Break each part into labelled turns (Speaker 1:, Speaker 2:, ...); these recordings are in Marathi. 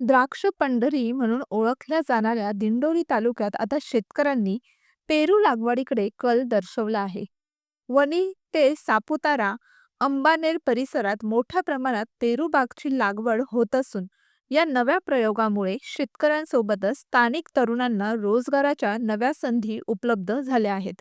Speaker 1: द्राक्ष पंढरी म्हणून ओळखल्या जाणाऱ्या दिंडोरी तालुक्यात आता शेतकऱ्यांनी पेरू लागवडीकडे कल दर्शवला आहे. वणी ते सापुतारा अंबानेर परिसरात मोठ्या प्रमाणात पेरू बागची लागवड होत असून या नव्या प्रयोगामुळे शेतकऱ्यांसोबतच स्थानिक तरुणांना रोजगाराच्या नव्या संधी उपलब्ध झाल्या आहेत.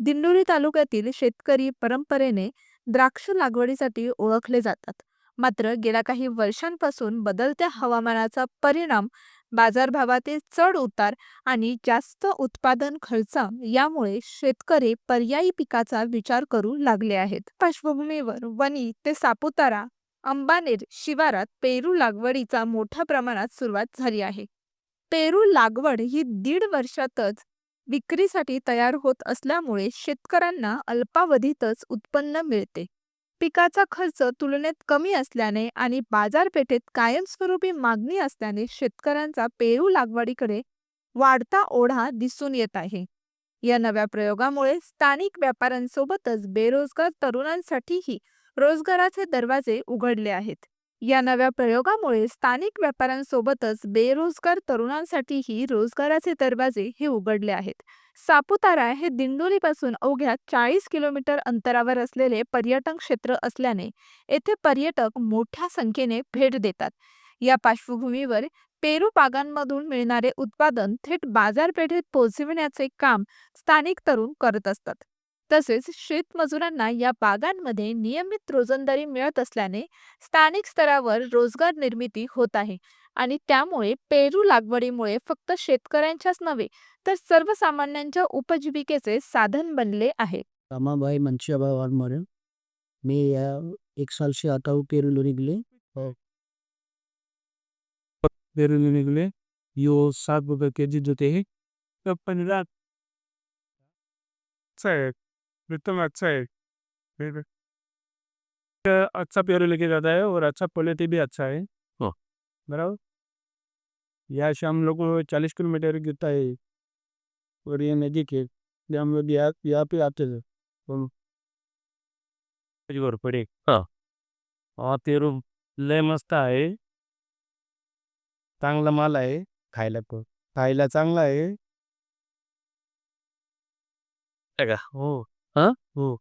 Speaker 1: दिंडोरी तालुक्यातील शेतकरी परंपरेने द्राक्ष लागवडीसाठी ओळखले जातात. मात्र गेल्या काही वर्षांपासून बदलत्या हवामानाचा परिणाम बाजारभावातील चढ उतार आणि जास्त उत्पादन खर्च यामुळे शेतकरी पर्यायी पिकाचा विचार करू लागले आहेत. पार्श्वभूमीवर वणी ते सापुतारा अंबानेर शिवारात पेरू लागवडीचा मोठ्या प्रमाणात सुरुवात झाली आहे. पेरू लागवड ही दीड वर्षातच विक्रीसाठी तयार होत असल्यामुळे शेतकऱ्यांना अल्पावधीतच उत्पन्न मिळते. पिकाचा खर्च तुलनेत कमी असल्याने आणि बाजारपेठेत कायमस्वरूपी मागणी असल्याने शेतकऱ्यांचा पेरू लागवडीकडे वाढता ओढा दिसून येत आहे. या नव्या प्रयोगामुळे स्थानिक व्यापाऱ्यांसोबतच बेरोजगार तरुणांसाठीही रोजगाराचे दरवाजे उघडले आहेत. या नव्या प्रयोगामुळे स्थानिक व्यापाऱ्यांसोबतच बेरोजगार तरुणांसाठीही रोजगाराचे दरवाजे हे उघडले आहेत. सापुतारा हे दिंडोलीपासून अवघ्या चाळीस किलोमीटर अंतरावर असलेले पर्यटन क्षेत्र असल्याने येथे पर्यटक मोठ्या संख्येने भेट देतात. या पार्श्वभूमीवर पेरू बागांमधून मिळणारे उत्पादन थेट बाजारपेठेत पोहोचविण्याचे काम स्थानिक तरुण करत असतात. तसेच शेतमजुरांना या बागांमध्ये नियमित रोजंदारी मिळत असल्याने स्थानिक स्तरावर रोजगार निर्मिती होत आहे आणि त्यामुळे पेरू लागवडीमुळे फक्त शेतकऱ्यांच्याच नव्हे तर सर्वसामान्यांच्या उपजीविकेचे साधन बनले आहे.
Speaker 2: रमाबाई मनशियाबाई वाघमारे मैं यहाँ एक साल से आता हूँ. पेरू के लिए
Speaker 3: पेरू लिए यो सात रुपये के जी देते हैं. तो पंद्रह है एकदम अच्छा है फिर अच्छा पेरू लेके जाता है और अच्छा क्वालिटी भी अच्छा है।
Speaker 2: हाँ।
Speaker 3: बराबर? यहाँ से हम लोग को चालीस किलोमीटर गिरता है और ये नदी के लिए हम लोग यहाँ यहाँ पे आते थे। तो
Speaker 2: पडे। हा। हा पेरू लय मस्त आहे चांगला माल आहे खायला पण खायला चांगला आहे का हो। 啊、嗯。